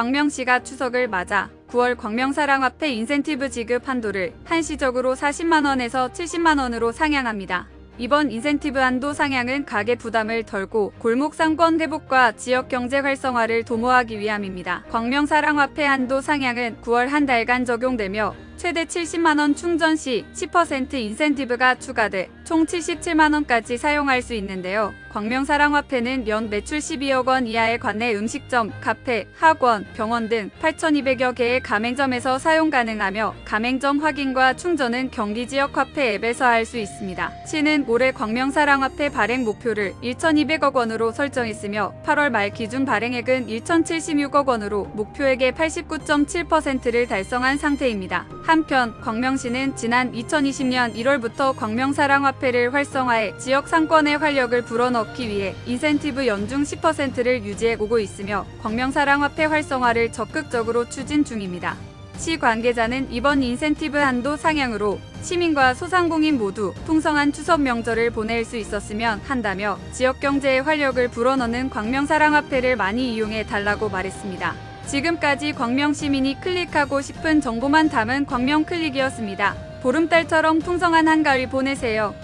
광명시가 추석을 맞아 9월 광명사랑화폐 인센티브 지급 한도를 한시적으로 40만원에서 70만원으로 상향합니다. 이번 인센티브 한도 상향은 가계 부담을 덜고 골목 상권 회복과 지역 경제 활성화를 도모하기 위함입니다. 광명사랑화폐 한도 상향은 9월 한 달간 적용되며 최대 70만원 충전 시 10% 인센티브가 추가돼 총 77만원까지 사용할 수 있는데요. 광명사랑화폐는 연 매출 12억 원 이하의 관내 음식점, 카페, 학원, 병원 등 8,200여 개의 가맹점에서 사용 가능하며 가맹점 확인과 충전은 경기 지역 화폐 앱에서 할 수 있습니다. 시는 올해 광명사랑화폐 발행 목표를 1,200억 원으로 설정했으며 8월 말 기준 발행액은 1,076억 원으로 목표액의 89.7%를 달성한 상태입니다. 한편 광명시는 지난 2020년 1월부터 광명사랑화폐를 활성화해 지역 상권의 활력을 불어넣기 위해 인센티브 연중 10%를 유지해 오고 있으며 광명사랑화폐 활성화를 적극적으로 추진 중입니다. 시 관계자는 이번 인센티브 한도 상향으로 시민과 소상공인 모두 풍성한 추석 명절을 보낼 수 있었으면 한다며 지역 경제의 활력을 불어넣는 광명사랑화폐를 많이 이용해 달라고 말했습니다. 지금까지 광명 시민이 클릭하고 싶은 정보만 담은 광명 클릭이었습니다. 보름달처럼 풍성한 한가위 보내세요.